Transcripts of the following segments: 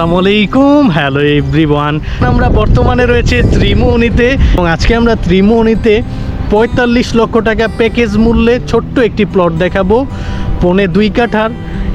আলাইকুম hello everyone. আমরা বর্তমানে রয়েছে ত্রিমোহনীতে এবং আজকে আমরা ত্রিমোহনীতে পঁয়তাল্লিশ লক্ষ টাকা প্যাকেজ মূল্যে ছোট্ট একটি প্লট দেখাবো। পনে দুই কাঠার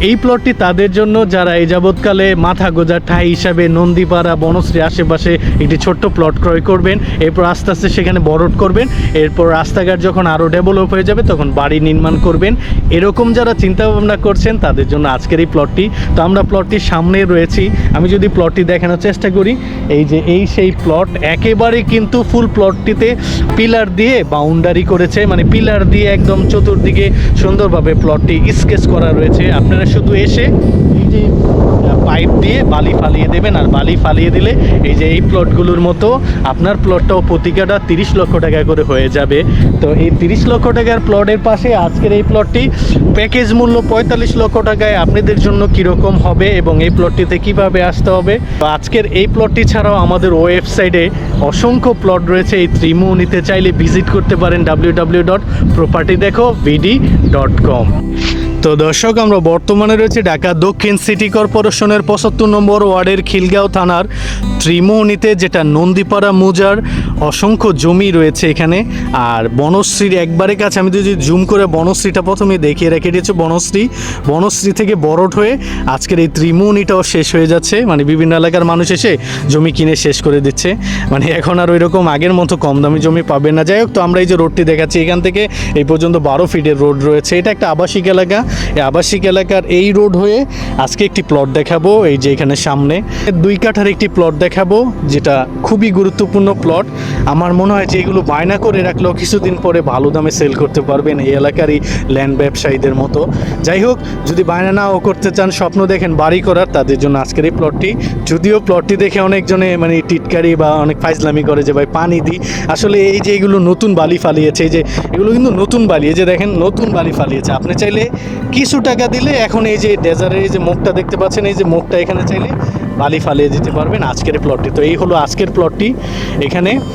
এই প্লটটি তাদের জন্য যারা এই যাবৎকালে মাথা গোজার ঠাই হিসাবে নন্দীপাড়া, বনশ্রী আশেপাশে একটি ছোট্ট প্লট ক্রয় করবেন, এরপর আস্তে আস্তে সেখানে বড়ট করবেন, এরপর রাস্তাঘাট যখন আরও ডেভেলপ হয়ে যাবে তখন বাড়ি নির্মাণ করবেন। এরকম যারা চিন্তা ভাবনা করছেন, তাদের জন্য আজকের এই প্লটটি তো আমরা প্লটটির সামনে রয়েছি। আমি যদি প্লটটি দেখানোর চেষ্টা করি, এই যে এই সেই প্লট একেবারে কিন্তু ফুল প্লটটিতে পিলার দিয়ে বাউন্ডারি করেছে। মানে পিলার দিয়ে একদম চতুর্দিকে সুন্দরভাবে প্লটটি স্কেচ করা রয়েছে। আপনারা শুধু এসে এই যে পাইপ দিয়ে বালি ফালিয়ে দেবেন, আর বালি ফালিয়ে দিলে এই যে এই প্লটগুলোর মতো আপনার প্লটটাও প্রতিকাটা তিরিশ লক্ষ টাকা করে হয়ে যাবে। তো এই তিরিশ লক্ষ টাকার প্লটের পাশে আজকের এই প্লটটি প্যাকেজ মূল্য পঁয়তাল্লিশ লক্ষ টাকায় আপনাদের জন্য কীরকম হবে এবং এই প্লটটিতে কীভাবে আসতে হবে? আজকের এই প্লটটি ছাড়াও আমাদের ওয়েবসাইটে অসংখ্য প্লট রয়েছে। এই ত্রিমু নিতে চাইলে ভিজিট করতে পারেন ডাব্লিউ ডাব্লিউ ডট প্রপার্টি দেখো ভিডি ডট কম তো দর্শক, আমরা বর্তমানে রয়েছে ঢাকা দক্ষিণ সিটি কর্পোরেশনের পঁচাত্তর নম্বর ওয়ার্ডের খিলগাঁও থানার ত্রিমোহনীতে যেটা নন্দীপাড়া মুজার। অসংখ্য জমি রয়েছে এখানে। আর বনশ্রীর একবারে কাছে আমি যদি জুম করে বনশ্রীটা প্রথমে দেখিয়ে রেখে দিয়েছি বনশ্রী। বনশ্রী থেকে বড়ট হয়ে আজকের এই ত্রিমোহনীটাও শেষ হয়ে যাচ্ছে। মানে বিভিন্ন এলাকার মানুষ এসে জমি কিনে শেষ করে দিচ্ছে। মানে এখন আর ওই রকম আগের মতো কম দামি জমি পাবে না। যাই হোক, তো আমরা এই যে রোডটি দেখাচ্ছি, এখান থেকে এই পর্যন্ত বারো ফিটের রোড রয়েছে। এটা একটা আবাসিক এলাকা। এই আবাসিক এলাকার এই রোড হয়ে আজকে একটি প্লট দেখাবো, এই যে এখানে সামনে। দুই কাঠার একটি প্লট দেখাবো, যেটা খুবই গুরুত্বপূর্ণ প্লট। আমার মনে হয় যে এগুলো বায়না করে রাখলেও কিছুদিন পরে ভালো দামে সেল করতে পারবেন এই এলাকারই ল্যান্ড ব্যবসায়ীদের মতো। যাই হোক, যদি বায়না নাও করতে চান, স্বপ্ন দেখেন বাড়ি করার, তাদের জন্য আজকের এই প্লটটি যদিও প্লটটি দেখে অনেকজনে মানে টিটকারি বা অনেক ফাইজলামি করে যে, ভাই, পানি দিই আসলে এই যে এগুলো নতুন বালি ফালিয়েছে, এই যে এগুলো কিন্তু নতুন বালি, এই যে দেখেন নতুন বালি ফালিয়েছে। আপনি চাইলে কিছু টাকা দিলে এখন এই যে ডেজারের এই যে মুখটা দেখতে পাচ্ছেন, এই যে মুখটা এখানে চাইলে বালি ফালিয়ে দিতে পারবেন আজকের প্লটটি তো এই হলো আজকের প্লটটি এখানে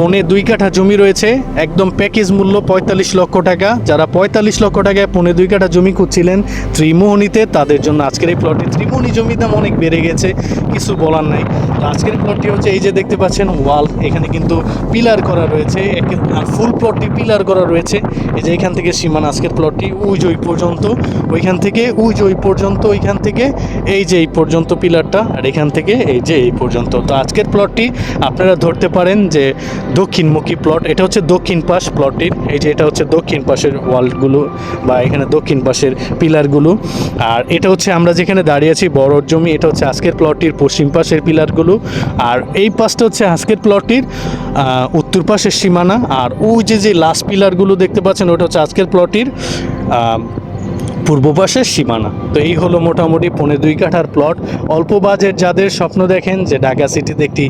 পৌনে দুই কাঠা জমি রয়েছে। একদম প্যাকেজ মূল্য পঁয়তাল্লিশ লক্ষ টাকা। যারা পঁয়তাল্লিশ লক্ষ টাকায় পৌনে দুই কাঠা জমি খুঁজছিলেন ত্রিমোহনীতে, তাদের জন্য আজকের এই প্লটটি ত্রিমোহনী জমির দাম অনেক বেড়ে গেছে, কিছু বলার নাই। আজকের প্লটটি হচ্ছে এই যে দেখতে পাচ্ছেন ওয়াল, এখানে কিন্তু পিলার করা রয়েছে আর ফুল প্লটটি পিলার করা রয়েছে। এই যে এখান থেকে সীমান আজকের প্লটটি উজ ওই পর্যন্ত। ওইখান থেকে যে ওই পর্যন্ত, ওইখান থেকে এই যে এই পর্যন্ত পিলারটা, আর এখান থেকে এই যে এই পর্যন্ত। তো আজকের প্লটটি আপনারা ধরতে পারেন যে দক্ষিণমুখী প্লট এটা হচ্ছে দক্ষিণ পাশ প্লটটির এই যে এটা হচ্ছে দক্ষিণ পাশের ওয়ালগুলো বা এখানে দক্ষিণ পাশের পিলারগুলো আর এটা হচ্ছে আমরা যেখানে দাঁড়িয়ে আছি, বড় জমি, এটা হচ্ছে আজকের প্লটটির পশ্চিম পাশের পিলারগুলো আর এই পাশটা হচ্ছে আজকের প্লটটির উত্তর পাশের সীমানা। আর ওই যে যে লাস্ট পিলারগুলো দেখতে পাচ্ছেন, ওটা হচ্ছে আজকের প্লটটির পূর্ব পাশের সীমানা। তো এই হলো মোটামুটি পৌনে দুই কাঠার প্লট অল্প বাজেট যাদের স্বপ্ন দেখেন যে ঢাকা সিটিতে একটি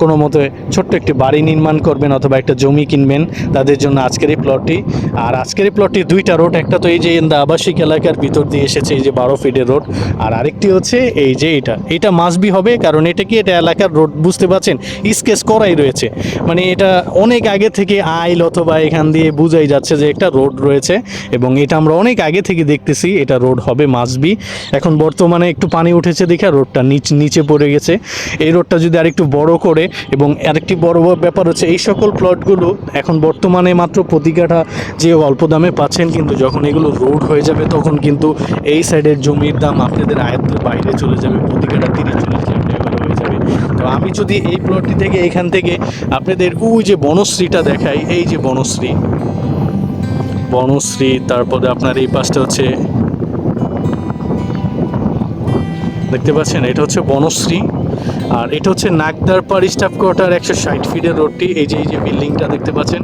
কোনো মতো ছোট্ট একটি বাড়ি নির্মাণ করবেন অথবা একটা জমি কিনবেন, তাদের জন্য আজকের এই প্লটটি আর আজকের এই প্লটটি দুইটা রোড একটা তো এই যে ইন্দা আবাসিক এলাকার ভিতর দিয়ে এসেছে, এই যে বারো ফিটের রোড আর আরেকটি হচ্ছে এই যে এটা। এটা মাসবি হবে, কারণ এটা কি এটা এলাকার রোড বুঝতে পারছেন? স্কেচ করাই রয়েছে। মানে এটা অনেক আগে থেকে আইল অথবা এখান দিয়ে বুঝাই যাচ্ছে যে একটা রোড রয়েছে, এবং এটা আমরা অনেক আগে থেকে দেখতেছি, এটা রোড হবে মাসবি এখন বর্তমানে একটু পানি উঠেছে দেখে রোডটা নিচ নিচে পড়ে গেছে। এই রোডটা যদি আরেকটু বড় করে এবং আরেকটি বড় ব্যাপার হচ্ছে, এই সকল প্লটগুলো এখন বর্তমানে মাত্র প্রতি কাঠা যে অল্প দামে পাচ্ছেন, কিন্তু যখন এগুলো রোড হয়ে যাবে, তখন কিন্তু এই সাইডের জমির দাম আপনাদের আয়ত্তের বাইরে চলে যাবে। প্রতি কাঠা হয়ে যাবে। তো আমি যদি এই প্লটটি থেকে এখান থেকে আপনাদের ওই যে বনশ্রীটা দেখাই, এই যে বনশ্রী। বনশ্রী, তারপরে আপনার এই পাশটা হচ্ছে দেখতে পাচ্ছেন, এটা হচ্ছে বনশ্রী, আর এটা হচ্ছে নাগদারপাড় স্টাফ কোয়ার্টার একশো ষাট ফিটের রোডটি, এই যে এই যে বিল্ডিংটা দেখতে পাচ্ছেন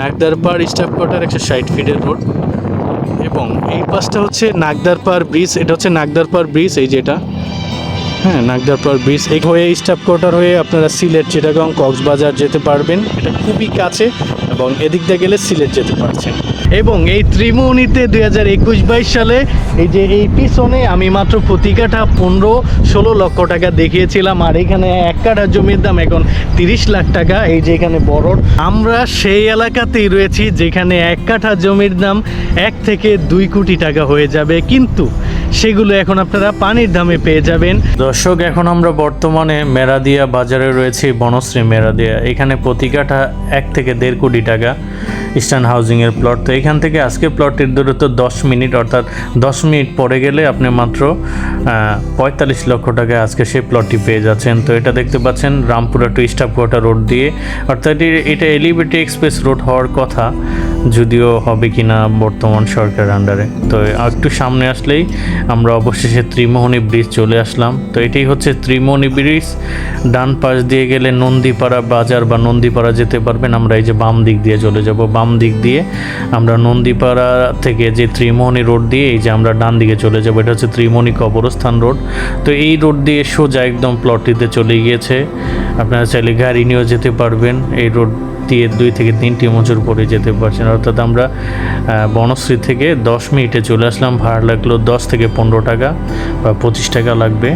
নাগদারপাড় স্টাফ কোয়ার্টার একশো ষাট ফিটের রোড, এবং এই পাশটা হচ্ছে নাগদারপাড় ব্রিজ, এটা হচ্ছে নাগদারপাড় ব্রিজ, এই যেটা হ্যাঁ নাগদারপাড় ব্রিজ। এই হয়ে স্টাফ কোয়ার্টার হয়ে আপনারা সিলেট, চিটাগাং, কক্সবাজার যেতে পারবেন। এটা খুবই কাছে এবং এদিক দিয়ে গেলে সিলেট যেতে পারছেন। এবং এই ত্রিমোহনীতে দুই হাজার একুশ বাইশ সালে এই যে এই পিছনে আমি মাত্র প্রতি কাঠা পনেরো, ষোলো লক্ষ টাকা দেখিয়েছিলাম, আর এখানে এক কাঠা জমির দাম এখন তিরিশ লাখ টাকা, এই যে এখানে বড় আমরা সেই এলাকাতেই রয়েছি যেখানে এক কাঠা জমির দাম এক থেকে দুই কোটি টাকা হয়ে যাবে, কিন্তু সেগুলো এখন আপনারা পানির দামে পেয়ে যাবেন। দর্শক, এখন আমরা বর্তমানে মেরাদিয়া বাজারে রয়েছি, বনশ্রী মেরাদিয়া। এখানে প্রতি কাঠা এক থেকে দেড় কোটি টাকা ইস্টার্ন হাউজিংয়ের প্লট। তো এখান থেকে আজকে প্লটের দূরত্ব দশ মিনিট, অর্থাৎ দশ মিনিট পরে গেলে আপনি মাত্র পঁয়তাল্লিশ লক্ষ টাকায় আজকে সেই প্লটটি পেয়ে যাচ্ছেন। তো এটা দেখতে পাচ্ছেন, রামপুরা টু স্টাফকোটা রোড দিয়ে। অর্থাৎ এটা এলিভেটেড এক্সপ্রেস রোড হওয়ার কথা। যদিও হবে কি না বর্তমান সরকার আন্ডারে তো একটু সামনে আসলেই আমরা অবশেষে ত্রিমোহনী ব্রিজ চলে আসলাম। তো এটাই হচ্ছে ত্রিমোহনী ব্রিজ ডান পাশ দিয়ে গেলে নন্দীপাড়া বাজার বা নন্দীপাড়া যেতে পারবেন। আমরা এই যে বাম দিক দিয়ে চলে যাব। বাম দিক দিয়ে আমরা নন্দীপাড়া থেকে যে ত্রিমোহনী রোড দিয়ে এই যে আমরা ডান দিকে চলে যাব, এটা হচ্ছে ত্রিমোহনী কবরস্থান রোড তো এই রোড দিয়ে সোজা একদম প্লটটিতে চলে গিয়েছে। আপনারা চাইলে গাড়ি নিয়েও যেতে পারবেন। এই রোড দিয়ে দুই থেকে তিনটি মজুর পরে যেতে পারছেন। অর্থাৎ আমরা বনশ্রী থেকে দশ মিনিটে চলে আসলাম। ভাড়া লাগল দশ থেকে পনেরো টাকা বা পঁচিশ টাকা লাগবে।